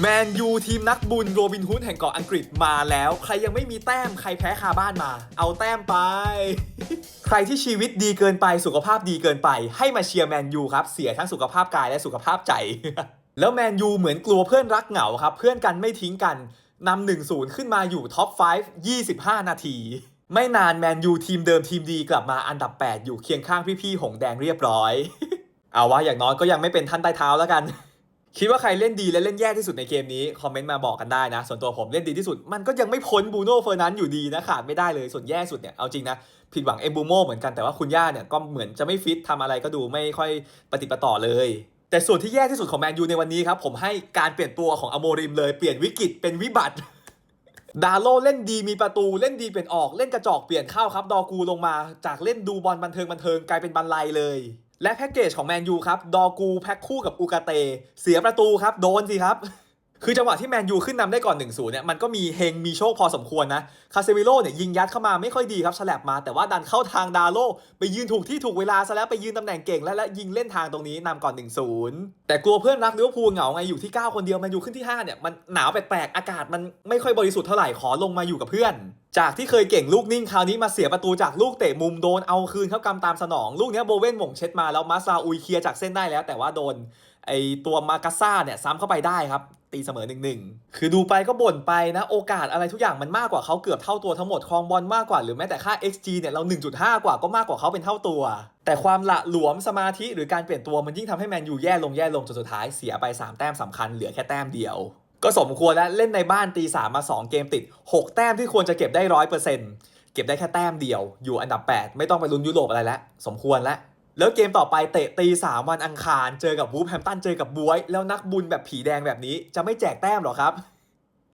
แมนยูทีมนักบุญโรบินฮูดแห่งเกาะอังกฤษมาแล้ว ใครยังไม่มีแต้มใครแพ้คาบ้านมา เอาแต้มไป ใครที่ชีวิตดีเกินไปสุขภาพดีเกินไป ให้มาเชียร์แมนยูครับ เสียทั้งสุขภาพกายและสุขภาพใจ แล้วแมนยูเหมือนกลัวเพื่อนรักเหงาครับ เพื่อนกันไม่ทิ้งกันนำ1-0ขึ้นมาอยู่ท็อป 5 25 นาที ไม่นานแมนยูทีมเดิมทีมดีกลับมาอันดับ 8 อยู่เคียงข้างพี่ๆหงแดงเรียบร้อย เอาว่าอย่างน้อยก็ยังไม่เป็นท่านใต้เท้าแล้วกัน คิดว่าใครเล่นดีและเล่นแย่ที่สุดในเกมนี้ คอมเมนต์มาบอกกันได้นะ ส่วนตัวผมเล่นดีที่สุด มันก็ยังไม่พ้นบูโน่เฟอร์นันด์อยู่ดีนะ ขาดไม่ได้เลยส่วนแย่สุดเนี่ย เอาจริงนะ ผิดหวังเอมบูโมเหมือนกันแต่ว่าคุณย่าเนี่ย ก็เหมือนจะไม่ฟิตทำอะไรก็ดูไม่ค่อยปฏิปต่อเลย แต่ส่วนที่แย่ที่สุดของแมนยูในวันนี้ครับผมให้การเปลี่ยนตัวของอโมริมเลยเปลี่ยนวิกฤตเป็นวิบัติ ดาโลเล่นดีมีประตูเล่นดีเปลี่ยนออกเล่นกระจอกเปลี่ยนเข้าครับ ดอกูลงมาจากเล่นดูบอลบันเทิงบันเทิงกลายเป็นบันไลเลย และแพ็กเกจของแมนยูครับ ดอกูแพ็กคู่กับอูกาเต เสียประตูครับ โดนสิครับ คือจังหวะที่แมนยูขึ้นนำได้ก่อน1-0เนี่ยมันก็มีเฮงมีโชคพอสมควรนะคาเซมิโร่เนี่ยยิงยัดเข้ามาไม่ค่อยดีครับฉลับมาแต่ว่าดันเข้าทางดาโลไปยืนถูกที่ถูกเวลาซะแล้วไปยืนตำแหน่งเก่งและและยิงเล่นทางตรงนี้นำก่อน1-0แต่กลัวเพื่อนรักลิเวอร์พูลเหงาไงอยู่ที่ 9 คนเดียวแมนยูขึ้นที่5เนี่ยมันหนาวแปลกๆอากาศมันไม่ค่อยบริสุทธิ์เท่าไหร่ขอลงมาอยู่กับเพื่อนจากที่เคยเก่งลูกนิ่งคราวนี้มาเสียประตูจากลูกเตะมุมโดนเอาคืนเข้ากำตามสนอง ลูกเนี้ยโบเว่นหม่งเช็ดมาแล้วมาซาอุยเคลียร์จากเส้นได้แล้ว แต่ว่าโดนไอตัวมากาซ่าเนี่ยซ้ำเข้าไปได้ครับ ตีเสมอหนึ่งหนึ่งคือดูไปก็บ่นไปนะ โอกาสอะไรทุกอย่างมันมากกว่าเขาเกือบเท่าตัวทั้งหมดครองบอลมากกว่าหรือแม้แต่ค่า XG เนี่ยเรา 1.5 กว่าก็มากกว่าเขาเป็นเท่าตัว แต่ความละหลวมสมาธิหรือการเปลี่ยนตัวมันยิ่งทำให้แมนยูแย่ลงแย่ลงจนสุดท้ายเสียไป 3 แต้มสำคัญเหลือแค่แต้มเดียวก็สมควรแล้วเล่นในบ้านตีสามมา 2 เกมติด 6 แต้มที่ควรจะเก็บได้ร้อยเปอร์เซ็นต์เก็บได้แค่แต้มเดียว อยู่อันดับ 8 ไม่ต้องไปลุ้นยุโรปอะไรแล้ว สมควรแล้ว แล้วเกมต่อไปเตะตีสามวันอังคาร เจอกับวูฟแฮมตันเจอกับบวย แล้วนักบุญแบบผีแดงแบบนี้จะไม่แจกแต้มหรอครับ